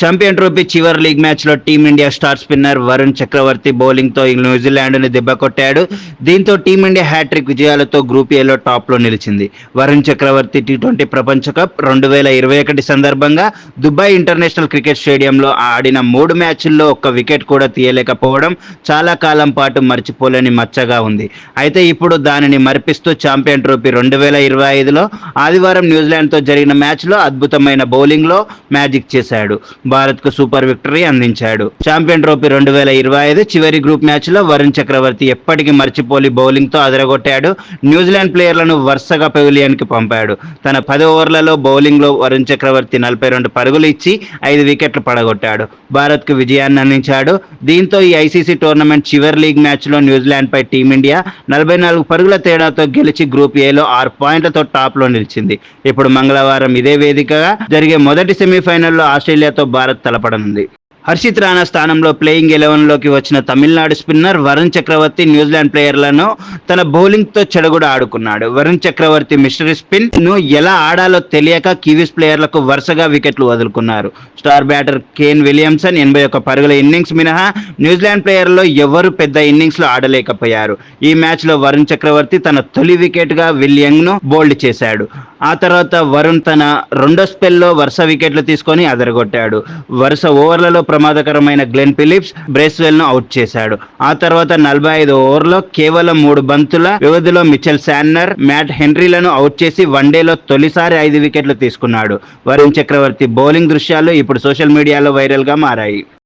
Champion trophy చివరి league మ్యాచ్లో team India star spinner Varun Chakravarthy బౌలింగ్తో న్యూజిలాండ్ను దెబ్బకొట్టాడు. దెబ్బ కొట్టాడు దీంతో టీమిండియా హ్యాట్రిక్ విజయాలతో గ్రూప్ ఏలో టాప్లో నిలిచింది. వరుణ్ చక్రవర్తి టీ ట్వంటీ ప్రపంచ కప్ రెండు వేల ఇరవై ఒకటి సందర్భంగా దుబాయ్ ఇంటర్నేషనల్ క్రికెట్ స్టేడియంలో ఆడిన మూడు మ్యాచ్ల్లో ఒక్క వికెట్ కూడా తీయలేకపోవడం చాలా కాలం పాటు మర్చిపోలేని మచ్చగా ఉంది. అయితే ఇప్పుడు దానిని మరిపిస్తూ ఛాంపియన్ ట్రోఫీ రెండు వేల ఇరవై ఐదులో ఆదివారం న్యూజిలాండ్తో జరిగిన మ్యాచ్లో అద్భుతమైన బౌలింగ్లో మ్యాజిక్ చేశాడు. భారత్కు సూపర్ విక్టరీ అందించాడు. ఛాంపియన్ ట్రోఫీ రెండు వేల ఇరవై ఐదు చివరి గ్రూప్ మ్యాచ్లో వరుణ్ చక్రవర్తి ఎప్పటికీ మర్చిపోలి బౌలింగ్తో అదరగొట్టాడు. న్యూజిలాండ్ ప్లేయర్లను వరుసగా పెవిలియన్కి పంపాడు. తన పది ఓవర్లలో బౌలింగ్లో వరుణ్ చక్రవర్తి నలభై రెండు పరుగులు ఇచ్చి ఐదు వికెట్లు పడగొట్టాడు. భారత్కు విజయాన్ని అందించాడు. దీంతో ఈ ఐసీసీ టోర్నమెంట్ చివరి లీగ్ మ్యాచ్లో న్యూజిలాండ్పై టీమిండియా నలభై నాలుగు పరుగుల తేడాతో గెలిచి గ్రూప్ ఏలో ఆరు పాయింట్లతో టాప్లో నిలిచింది. ఇప్పుడు మంగళవారం ఇదే వేదికగా జరిగే మొదటి సెమీఫైనల్లో ఆస్ట్రేలియాతో భారత్ తలపడనుంది. హర్షిత్ రాణా స్థానంలో ప్లేయింగ్ ఎలెవెన్లోకి వచ్చిన Tamil Nadu spinner Varun Chakravarthy New Zealand ప్లేయర్లను తన బౌలింగ్తో చెడగొడ ఆడుకున్నాడు. వరుణ్ చక్రవర్తి మిస్టరీ స్పిన్ను ఎలా ఆడాలో తెలియక కివీస్ ప్లేయర్లకు వరుసగా వికెట్లు వదులుకున్నారు. స్టార్ బ్యాటర్ కేన్ విలియమ్సన్ ఎనభై ఒక్క పరుగుల ఇన్నింగ్స్ మినహా న్యూజిలాండ్ ప్లేయర్లో ఎవరు పెద్ద ఇన్నింగ్స్లో ఆడలేకపోయారు. ఈ మ్యాచ్లో వరుణ్ చక్రవర్తి తన తొలి వికెట్గా విలియంగ్ను బోల్డ్ చేశాడు. ఆ తర్వాత వరుణ్ తన రెండో స్పెల్లో వరుస వికెట్లు తీసుకొని అదరగొట్టాడు. వరుస ఓవర్లలో ప్రమాదకరమైన గ్లెన్ ఫిలిప్స్ బ్రేస్వెల్ను అవుట్ చేశాడు. ఆ తర్వాత నలభై ఐదు ఓవర్లో కేవలం మూడు బంతుల వ్యవధిలో మిచెల్ శాన్నర్ మ్యాట్ హెన్రీలను అవుట్ చేసి వన్డేలో తొలిసారి ఐదు వికెట్లు తీసుకున్నాడు. వరుణ్ చక్రవర్తి బౌలింగ్ దృశ్యాలు ఇప్పుడు సోషల్ మీడియాలో వైరల్గా మారాయి.